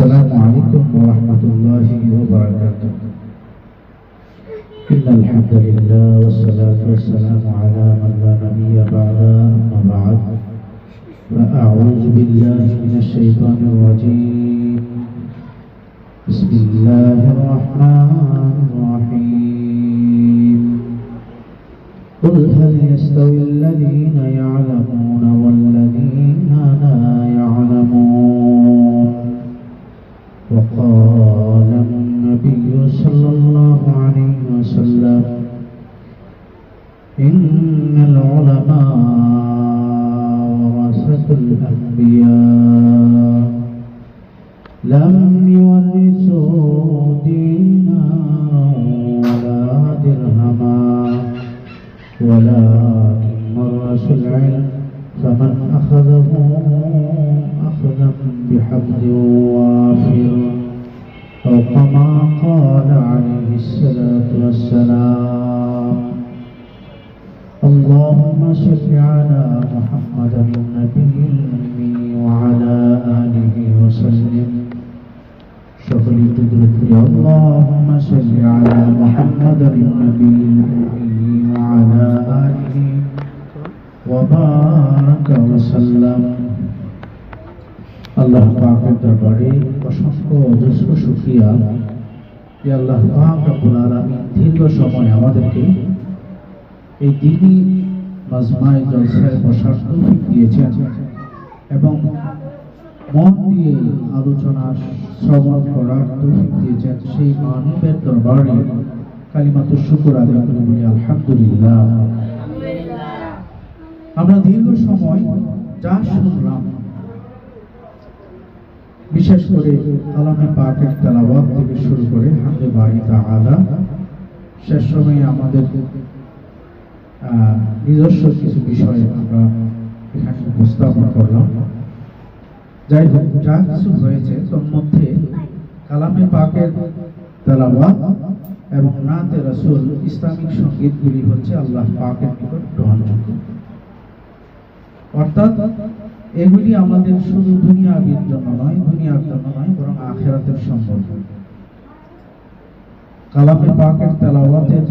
السلام عليكم ورحمة الله وبركاته. إن الحمد لله والصلاة والسلام على من لا نبي بعده أما بعد. فأعوذ بالله من الشيطان الرجيم. بسم الله الرحمن الرحيم. قل هل يستوي الذين يعلمون والذين وقال النبي صلى الله عليه وسلم إن العلماء ورثة الأنبياء لم يورثوا ولا درهما ولكن فمن أخذه أخذا بحبل وافر. كما قال عليه الصلاة والسلام. اللهم صل على محمد النبي الأمي وعلى آله وسلم. شغل تدرك يا اللهم صل على محمد النبي الأمي وعلى آله وبارك وسلم. الله أكبر দরবারে অসংখ্য অজস্র শুকরিয়া যে আল্লাহ রব্বুল আলামিন দীর্ঘ সময় আমাদেরকে এই দিনই মাজমায় জলসায় বসার তৌফিক দিয়েছেন এবং মন দিয়ে আলোচনা শ্রবণ করার তৌফিক দিয়েছেন। সেই মানবের দরবারে কালিমাত শুকুর আদায় বলি আলহামদুলিল্লাহ। আমরা দীর্ঘ সময় যা শুনলাম বিশেষ করে কালামে পাকের তেলাওয়াত থেকে শুরু করে হামদে বাড়ি তাআলা। শেষ সময়ে আমাদের নিজস্ব কিছু বিষয় আমরা এখানে উপস্থাপন করলাম। যাই হোক, যা কিছু হয়েছে তোর মধ্যে কালামে পাকের তেলাওয়াত এবং নাতে রাসূল ইসলামিক সঙ্গীতগুলি হচ্ছে আল্লাহ পাকের নিকট গ্রহণযোগ্য। অর্থাৎ এগুলি আমাদের শুধু দুনিয়াবির জন্য নয়, দুনিয়ার জন্য নয়, বরং আখেরাতের সম্পর্ক কালামে পাকের তেলাওয়াতের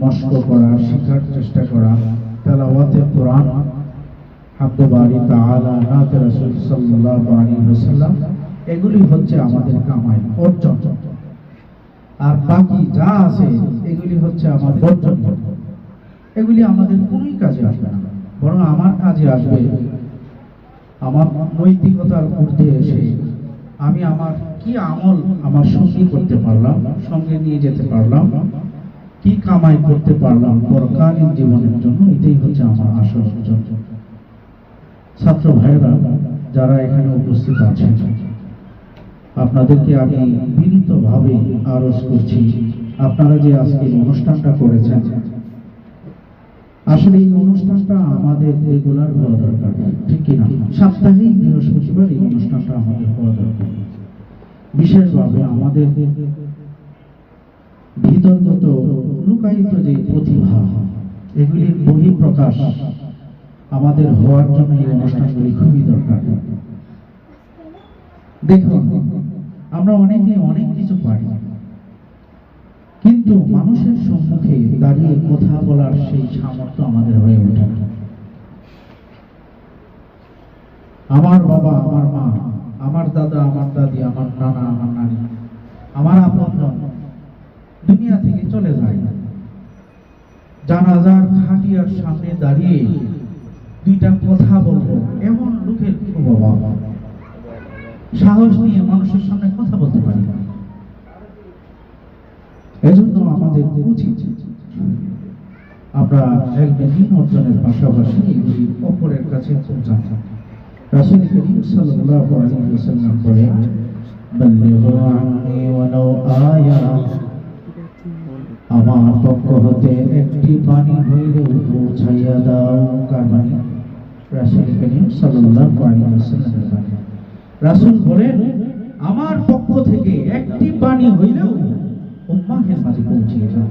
মস্ক করা, শেখার চেষ্টা করা তেলাওয়াতে কোরআন বাড়ি এগুলি হচ্ছে আমাদের কামাই, অর্জন। আর বাকি যা আছে, এগুলি হচ্ছে আমাদের অর্জন এগুলি আমাদের কোনোই কাজে আসবে না। বরং আমার কাজে আসবে। আমার নৈতিকতার ঊর্ধ্বে এসে আমি আমার কি আমল আমার সঙ্গে করতে পারলাম, সঙ্গে নিয়ে যেতে পারলাম, কি কামাই করতে পারলাম, পরকালীন জীবনের জন্য এটাই হচ্ছে আমার আসল ছাত্র ভাইরা যারা এখানে উপস্থিত আছেন, আপনাদেরকে আমি বিনীতভাবে আরজ করছি, আপনারা যে আজকে অনুষ্ঠানটা করেছেন আসলে এই অনুষ্ঠানটা আমাদের রেগুলার হওয়া দরকার, ঠিক কিনা? সাপ্তাহিক বৃহস্পতিবার এই অনুষ্ঠানটা আমাদের হওয়া দরকার। বিশেষভাবে আমাদের ভিতরগত লুকায়িত যে প্রতিভা, এগুলির বহিঃপ্রকাশ আমাদের হওয়ার জন্য এই অনুষ্ঠানগুলি খুবই দরকার। দেখুন, আমরা অনেকে অনেক কিছু পারি। কিন্তু মানুষের সম্মুখে দাঁড়িয়ে কথা বলার সেই সামর্থ্য আমাদের হয়ে ওঠে না। আমার বাবা, আমার মা, আমার দাদা, আমার দাদি, আমার নানা, আমার নানি, আমার আপনজন দুনিয়া থেকে চলে যায়। জানাজার খাটিয়ার সামনে দাঁড়িয়ে দুইটা কথা বলব। এমন লোকের কোনো বাবা? সাহস নিয়ে মানুষের সামনে কথা বলতে পারি না। এজন্য আমাদের উচিত আমরা এক দিন অর্জনের পাশাপাশি এগুলি অপরের কাছে রাসূল করিম সাল্লাল্লাহু আলাইহি ওয়াসাল্লাম বলেন আয়া। আমার পক্ষ হতে একটি পানি হইলেও পৌঁছাইয়া দাও কার বাণী রাসূল করিম সাল্লাল্লাহু আলাইহি বাণী। রাসূল বলেন, আমার পক্ষ থেকে একটি পানি হইলেও উম্মাহের মাঝে পৌঁছিয়ে দাও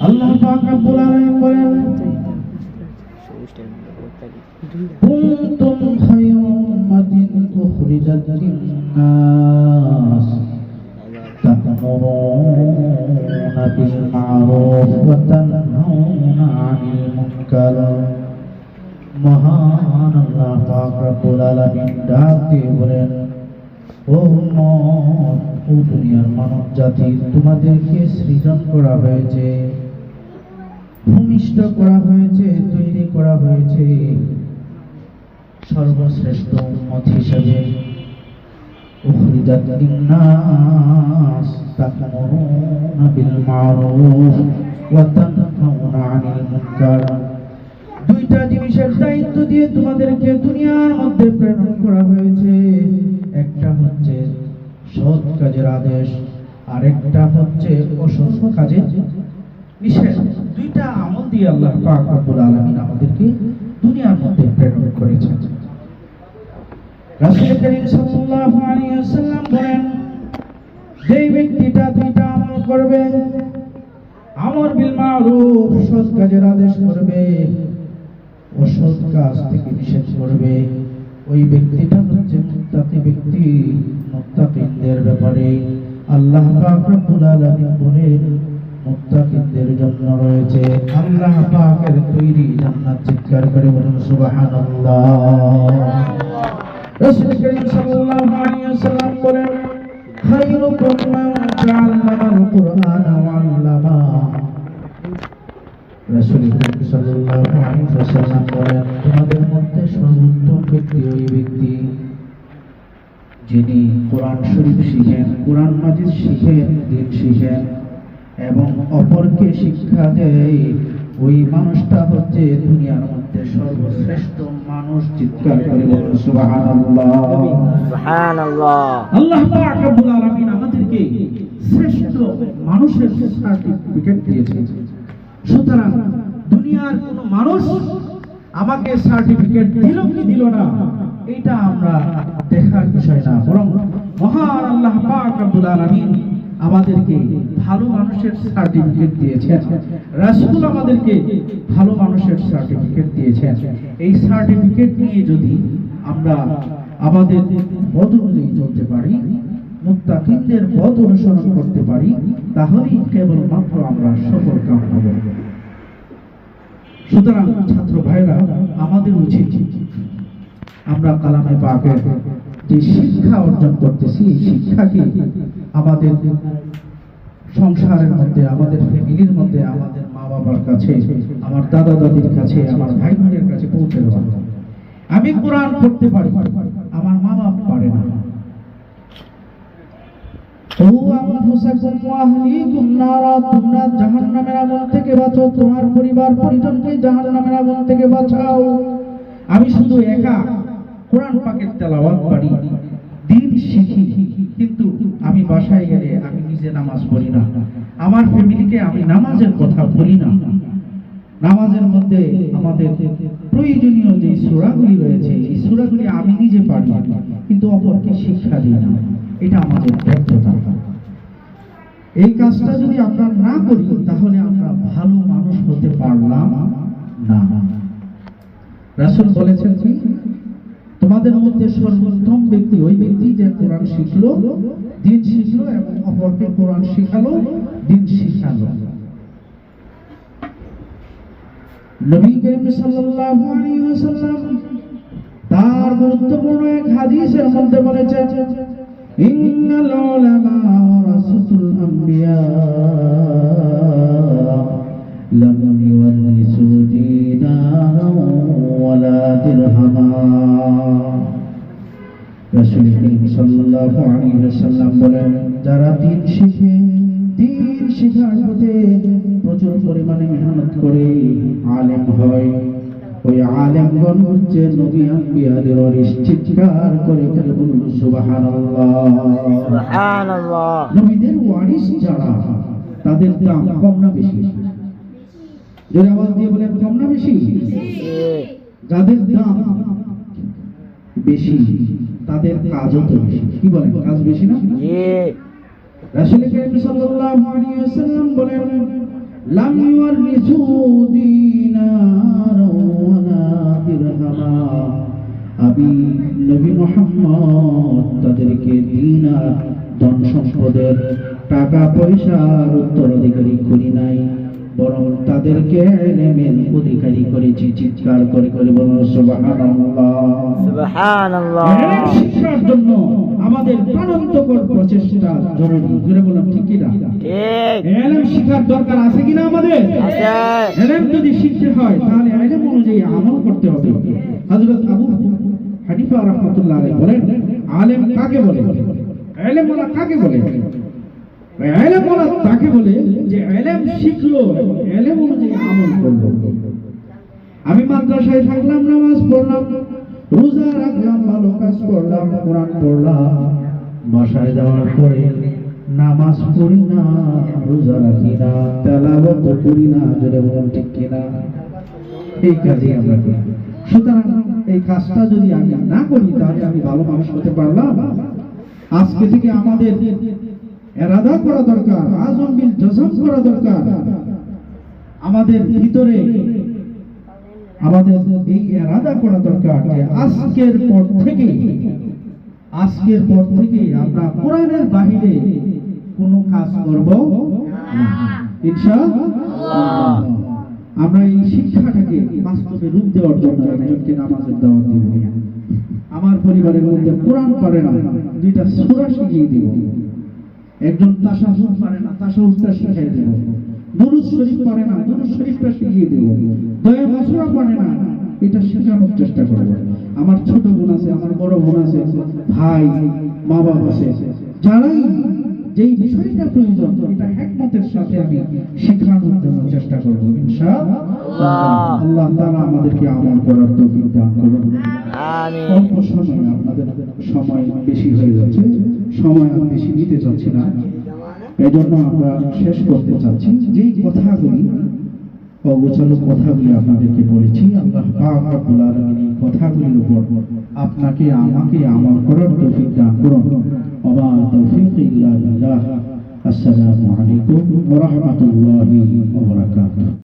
আল্লাহ পাক রব্বুল আলামিন বলেন কুনতুম খায়রা উম্মাতিন أخرجت للناس تأمرون بالمعروف وتنهون عن المنكر মহান আল্লাহ পাক রব্বুল আলামিন ডাক দিয়ে বলেন দুনিয়ার মানব জাতি তোমাদেরকে সৃজন করা হয়েছে, ভূমিষ্ঠ করা হয়েছে, তৈরি করা হয়েছে। সর্বশ্রেষ্ঠ উম্মত হিসেবে তানহাউনা দুইটা জিনিসের দায়িত্ব দিয়ে তোমাদেরকে দুনিয়ার মধ্যে প্রেরণ করা হয়েছে। একটা হচ্ছে সৎ কাজের আদেশ আর একটা হচ্ছে অসৎ কাজের নিষেধ। দুইটা আমল দিয়ে আল্লাহ পাক রব্বুল আমাদেরকে দুনিয়ার মধ্যে প্রেরণ করেছেন। রাসূল করিম সাল্লাল্লাহু আলাইহি ওয়াসাল্লাম বলেন, যেই ব্যক্তিটা দুইটা আমল করবে আমর বিল মারুফ, সৎ কাজের আদেশ করবে, অসৎ কাজ থেকে নিষেধ করবে ওই ব্যক্তিটা হচ্ছে মুত্তাকি ব্যক্তি। মুত্তাকিনদের ব্যাপারে আল্লাহ পাক রব্বুল আলামিন বলেন, মুত্তাকিনদের জন্য রয়েছে আল্লাহ পাকের তৈরি জান্নাত। চিৎকার করে বলুন, সুবহানাল্লাহ। রাসূল করিম সাল্লাল্লাহু আলাইহি ওয়াসাল্লাম বলেন, খায়রুকুম মান তাআল্লামাল ওয়া আল্লামা। রাসূল করিম সাল্লাল্লাহু আলাইহি ওয়াসাল্লাম বলেন, তোমাদের যিনি কোরআন শরীফ শিখেন কোরআন মাজিদ শিখেন দিন শিখেন এবং অপরকে শিক্ষা দেয় ওই মানুষটা হচ্ছে দুনিয়ার মধ্যে সর্বশ্রেষ্ঠ মানুষ চিৎকার করে বলুন সুবহানাল্লাহ। সুবহানাল্লাহ। আল্লাহ পাক রব্বুল আলামিন আমাদেরকে শ্রেষ্ঠ মানুষের সার্টিফিকেট দিয়েছেন। সুতরাং দুনিয়ার কোন মানুষ আমাকে সার্টিফিকেট দিল কি দিল না? এটা আমরা দেখার বিষয় না, বরং মহান আল্লাহ পাক রব্বুল আলামিন আমাদেরকে ভালো মানুষের সার্টিফিকেট দিয়েছেন। রাসূল আমাদেরকে ভালো মানুষের সার্টিফিকেট দিয়েছেন। এই সার্টিফিকেট নিয়ে যদি আমরা আমাদের পদ অনুযায়ী চলতে পারি, মুত্তাকিনদের পদ অনুসরণ করতে পারি, তাহলেই কেবলমাত্র আমরা সফল কাম হব। সুতরাং ছাত্র ভাইরা আমাদের উচিত আমরা কালামে পাকের যে শিক্ষা অর্জন করতেছি, এই শিক্ষাকে আমাদের সংসারের মধ্যে, আমাদের ফ্যামিলির মধ্যে, আমাদের মা বাবার কাছে, আমার দাদা দাদির কাছে, আমার ভাই বোনের কাছে পৌঁছে দেওয়া আমি কোরআন পড়তে পারি, আমার মা বাপ পারে না। তোমরা থেকে বাঁচো, তোমার পরিবার পরিজনকে জাহান্নামের আগুন থেকে বাঁচাও। আমি শুধু একা কোরআন পাকের তেলাওয়াত পারি, দিন শিখি, কিন্তু আমি বাসায় গেলে আমি নিজে নামাজ পড়ি না। আমার ফ্যামিলিকে আমি নামাজের কথা বলি না। নামাজের মধ্যে আমাদের প্রয়োজনীয় যে সূরাগুলি রয়েছে, এই সূরাগুলি আমি নিজে পারি, কিন্তু অপরকে শিক্ষা দিই না। এটা আমাদের ব্যর্থতা। এই কাজটা যদি আমরা না করি, তাহলে আমরা ভালো মানুষ হতে পারলাম না। রাসূল বলেছেন কি? তোমাদের মধ্যে সর্বোত্তম ব্যক্তি ওই ব্যক্তি যে কোরআন শিখলো, দিন শিখলো এবং অপরকে কোরআন শিখালো, দিন শিখালো। নবী করিম সাল্লাল্লাহু আলাইহি ওয়াসাল্লাম তার গুরুত্বপূর্ণ এক হাদিসের মধ্যে বলেছেন, ইন্নাল উলামা আম্বিয়া। যারা দিন শিখে প্রচুর পরিমাণে মেহনত করে আলেম হয় ওই আলেমগণ হচ্ছে নবী আম্বিয়াদের চিৎকার করে করে বলুন যারা, তাদের দাম কম না বেশি। জোরে দিয়ে বলেন কম না বেশি যাদের দাম বেশি তাদের কাজও তো বেশি। কি বলেন কাজ বেশি না? রাসূল করিম সাল্লাল্লাহু আলাইহি ওয়াসাল্লাম বলেন লাম ইউরিসু দীনার ওয়ালা দিরহামা। আমি নবী মোহাম্মদ তাদেরকে ধন সম্পদের টাকা পয়সার উত্তরাধিকারী করি নাই। বরং তাদেরকে নেমের অধিকারী করেছি চিৎকার করে করে বলুন শিক্ষার জন্য আমাদের প্রাণান্তকর প্রচেষ্টা জরুরি। ঘুরে বললাম ঠিক কিনা এলএম শিক্ষার দরকার আছে কিনা আমাদের? এলএম যদি শিখতে হয় তাহলে এলএম অনুযায়ী আমল করতে হবে। হাজরত আবু হানিফা রহমতুল্লাহ বলেন আলেম কাকে বলে? এলেম ওরা কাকে বলে? এলেম ওয়ালা তাকে বলে যে এলেম শিখলো এলেম অনুযায়ী আমল করল। আমি মাদ্রাসায় থাকলাম, নামাজ পড়লাম, রোজা রাখলাম, ভালো কাজ করলাম, কোরআন পড়লাম। বাসায় যাওয়ার পরে নামাজ পড়ি না, রোজা রাখি না, তেলাওয়াত করি না যদি বলেন ঠিক কিনা? এই কাজই আমরা করি। সুতরাং এই কাজটা যদি আমি না করি, তাহলে আমি ভালো মানুষ হতে পারলাম আজকে থেকে আমাদের এরাদা করা দরকার, আজম বিল জজম করা দরকার। আমাদের ভিতরে আমাদের এই এরাদা করা দরকার যে আজকের পর থেকে আজকের পর থেকে আমরা কোরআনের বাহিরে কোনো কাজ করব ইনশাআল্লাহ। আমরা এই শিক্ষাটাকে বাস্তবে রূপ দেওয়ার জন্য একজনকে নামাজের দাওয়াত দিব। আমার পরিবারের মধ্যে কোরআন পারে না, দুইটা সূরা শিখিয়ে দিব। একজন তাসাহুদ পারে না তাসাহুদটা শিখিয়ে দেব। দুরুদ শরীফ পারে না দুরুদ শরীফটা শিখিয়ে দেব। দয়া বসরা পারে না এটা শেখানোর চেষ্টা করব। আমার ছোট বোন আছে আমার বড় বোন আছে ভাই মা বাবা আছে যারাই যেই বিষয়টা প্রয়োজন এটা একমতের সাথে আমি শেখানোর জন্য চেষ্টা করব ইনশাআল্লাহ। আল্লাহ তাআলা আমাদেরকে আমল করার তৌফিক দান করুন। আমিন। অল্প সময় আপনাদের সময় বেশি হয়ে যাচ্ছে। সময় আমি বেশি নিতে চাচ্ছি না। এই জন্য আমরা শেষ করতে চাচ্ছি। যেই কথাগুলি, অগোছালো কথাগুলি আপনাদেরকে বলেছি, আল্লাহ পাক রব্বুল কথাগুলির উপর আপনাকে, আমাকে আমার করার তৌফিক দান করুন। ওমা তৌফিক ইল্লা বিল্লাহ। আসসালামু আলাইকুম ওয়া রাহমাতুল্লাহি